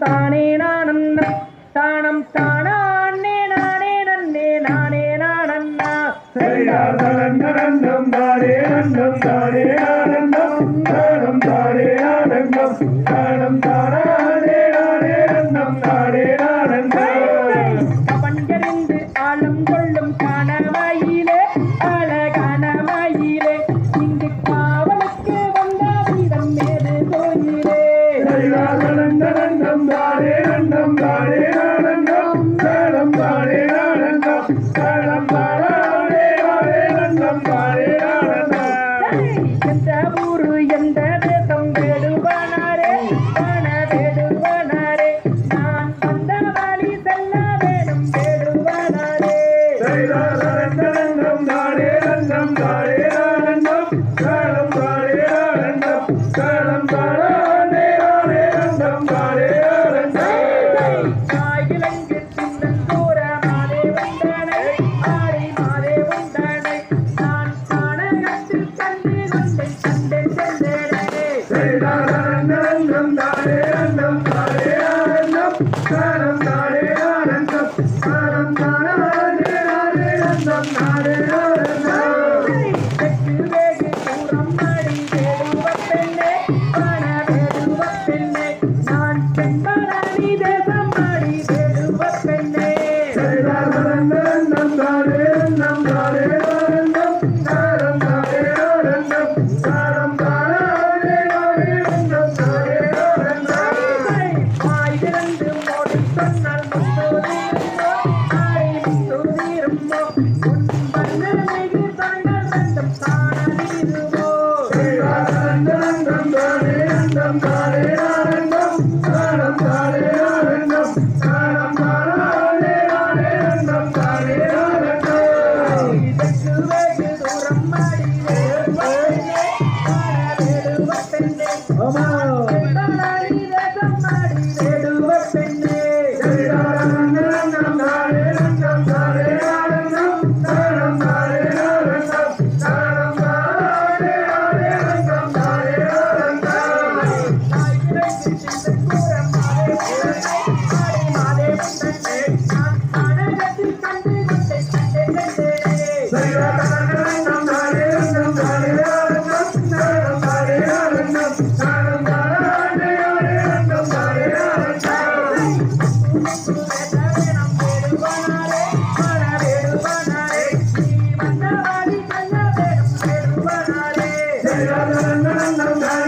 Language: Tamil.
தானே நானண்ணா தானம் தானா அண்ணே நானே நன்னே நானே நானண்ணா. சரியார் தலந்தரந்தம் தானே நந்தம் தானே ஆனந்தம். தானம் தானே ஆனந்தம். தானம் தானா அண்ணே நானே நந்தம் தானே ஆனந்தம். பஞ்சரிந்து ஆளும் கொள்ளும் காண yandar Thank you. La la la la la.